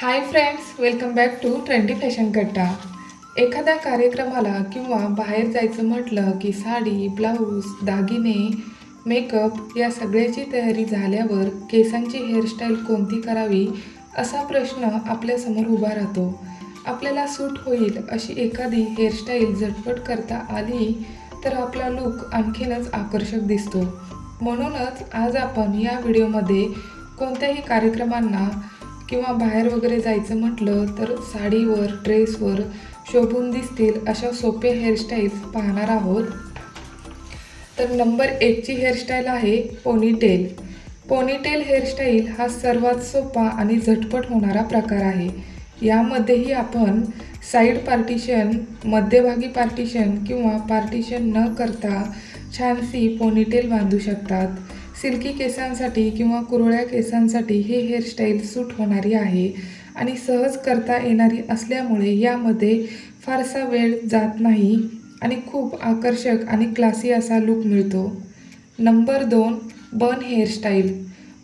Hi friends welcome back to trendy fashion कट्टा एखाद्या कार्यक्रमाला किंवा बाहेर जायचं म्हटलं की साडी ब्लाऊज दागिने मेकअप या सगळ्याची तयारी झाल्यावर केसांची हेअरस्टाईल कोणती करावी असा प्रश्न आपल्यासमोर उभा राहतो. आपल्याला सूट होईल अशी एखादी हेअरस्टाईल झटपट करता आली तर आपला लुक आणखीनच आकर्षक दिसतो. म्हणूनच आज आपण या व्हिडिओमध्ये कोणत्याही कार्यक्रमांना किंवा बाहेर वगैरे जायचं म्हटलं तर साडीवर ड्रेसवर शोभून दिसतील अशा सोपे हेअरस्टाईल्स पाहणार आहोत. तर नंबर एकची हेअरस्टाईल आहे पोनीटेल पोनीटेल हेअरस्टाईल हा सर्वात सोपा आणि झटपट होणारा प्रकार आहे. यामध्येही आपण साईड पार्टिशन मध्यभागी पार्टिशन किंवा पार्टिशन न करता छानसी पोनीटेल बांधू शकतात. सिल्की केसांसाठी किंवा कुरळ्या केसांसाठी हे हेअरस्टाईल सूट होणारी आहे आणि सहज करता येणारी असल्यामुळे यामध्ये फारसा वेळ जात नाही आणि खूप आकर्षक आणि क्लासी असा लूक मिळतो. नंबर दोन बन हेअरस्टाईल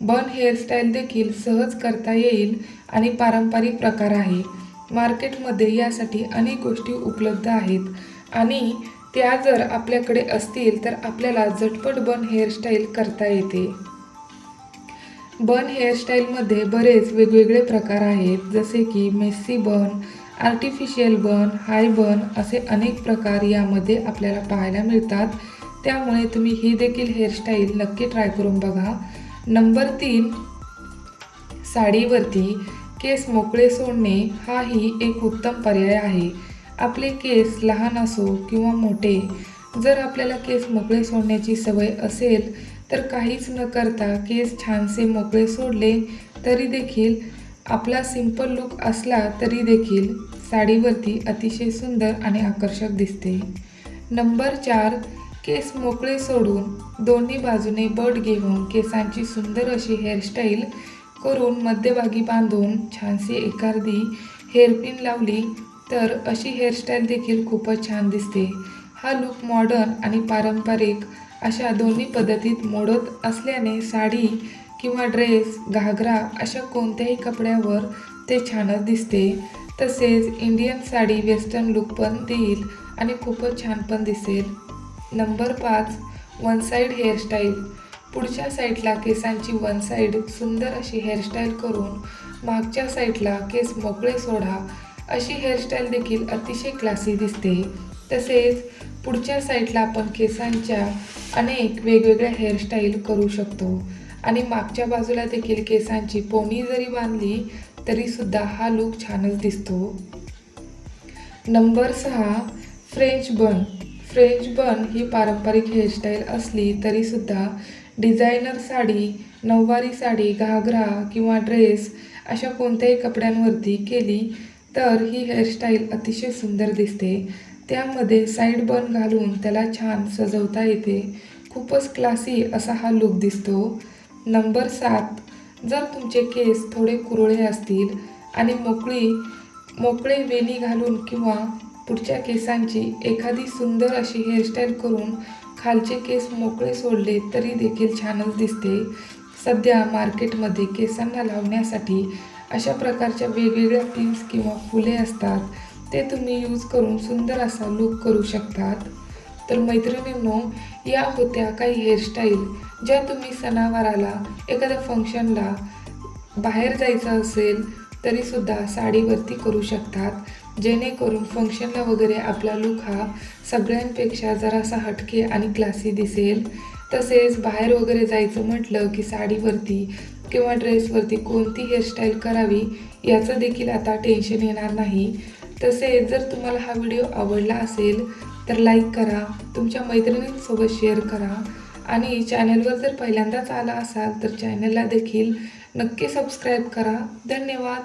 बन हेअरस्टाईल देखील सहज करता येईल आणि पारंपरिक प्रकार आहे. मार्केटमध्ये यासाठी अनेक गोष्टी उपलब्ध आहेत आणि त्या जर आपल्याकडे असतील तर आपल्याला झटपट बन हेअरस्टाईल करता येते. बन हेअरस्टाईलमध्ये बरेच वेगवेगळे प्रकार आहेत. जसे की मेस्सी बन आर्टिफिशियल बन हाय बन असे अनेक प्रकार यामध्ये आपल्याला पाहायला मिळतात. त्यामुळे तुम्ही ही देखील हेअरस्टाईल नक्की ट्राय करून बघा. नंबर तीन साडीवरती केस मोकळे सोडणे हाही एक उत्तम पर्याय आहे. आपले केस लहान असो किंवा मोठे जर आपल्याला केस मोकळे सोडण्याची सवय असेल तर काहीच न करता केस छानसे मोकळे सोडले तरी देखील आपला सिंपल लुक असला तरी देखील साडीवरती अतिशय सुंदर आणि आकर्षक दिसते. नंबर चार केस मोकळे सोडून दोन्ही बाजूने बट घेऊन केसांची सुंदर अशी हेअरस्टाईल करून मध्यभागी बांधून छानसे एखादी हेअरपिन लावली तर अशी हेअरस्टाईल देखील खूपच छान दिसते. हा लुक मॉडर्न आणि पारंपरिक अशा दोन्ही पद्धतीत मोडत असल्याने साडी किंवा ड्रेस घागरा अशा कोणत्याही कपड्यावर ते छानच दिसते. तसेच इंडियन साडी वेस्टर्न लुक पण देईल आणि खूपच छान पण दिसेल. नंबर पाच वन साईड हेअरस्टाईल पुढच्या साईडला केसांची वन साईड सुंदर अशी हेअरस्टाईल करून मागच्या साईडला केस मोकळे सोडा. अशी हेअरस्टाईल देखील अतिशय क्लासी दिसते. तसेच पुढच्या साईडला आपण केसांच्या अनेक वेगवेगळ्या हेअरस्टाईल करू शकतो. आणि मागच्या बाजूला देखील केसांची पोनी जरी बांधली तरीसुद्धा हा लूक छानच दिसतो. नंबर सहा फ्रेंच बन फ्रेंच बन ही पारंपरिक हेअरस्टाईल असली तरीसुद्धा डिझायनर साडी नऊवारी साडी घागरा किंवा ड्रेस अशा कोणत्याही कपड्यांवरती केली तर ही हेअरस्टाईल अतिशय सुंदर दिसते. त्यामध्ये साईड बन घालून त्याला छान सजवता येते. खूपच क्लासी असा हा लुक दिसतो. नंबर सात जर तुमचे केस थोडे कुरळे असतील आणि मोकळी मोकळे वेणी घालून किंवा पुढच्या केसांची एखादी सुंदर अशी हेअरस्टाईल करून खालचे केस मोकळे सोडले तरी देखील छानच दिसते. सध्या मार्केटमध्ये केसांना लावण्यासाठी अशा प्रकारच्या वेगवेगळ्या पिन्स किंवा फुले असतात ते तुम्ही यूज करून सुंदर असा लूक करू शकतात. तर मैत्रिणींनो या होत्या काही हेअरस्टाईल ज्या तुम्ही सणावाराला एखाद्या फंक्शनला बाहेर जायचं असेल तरीसुद्धा साडीवरती करू शकतात. जेणेकरून फंक्शनला वगैरे आपला लुक हा सगळ्यांपेक्षा जरासा हटके आणि क्लासी दिसेल. तसेच बाहेर वगैरे जायचं म्हटलं की साडीवरती किंवा ड्रेसवरती कोणती हेअरस्टाईल करावी याचं देखील आता टेन्शन येणार नाही. तसेच जर तुम्हाला हा व्हिडिओ आवडला असेल तर लाईक करा तुमच्या मैत्रिणींसोबत शेअर करा. आणि चॅनलवर जर पहिल्यांदाच आला असाल तर चॅनलला देखील नक्की सबस्क्राईब करा. धन्यवाद!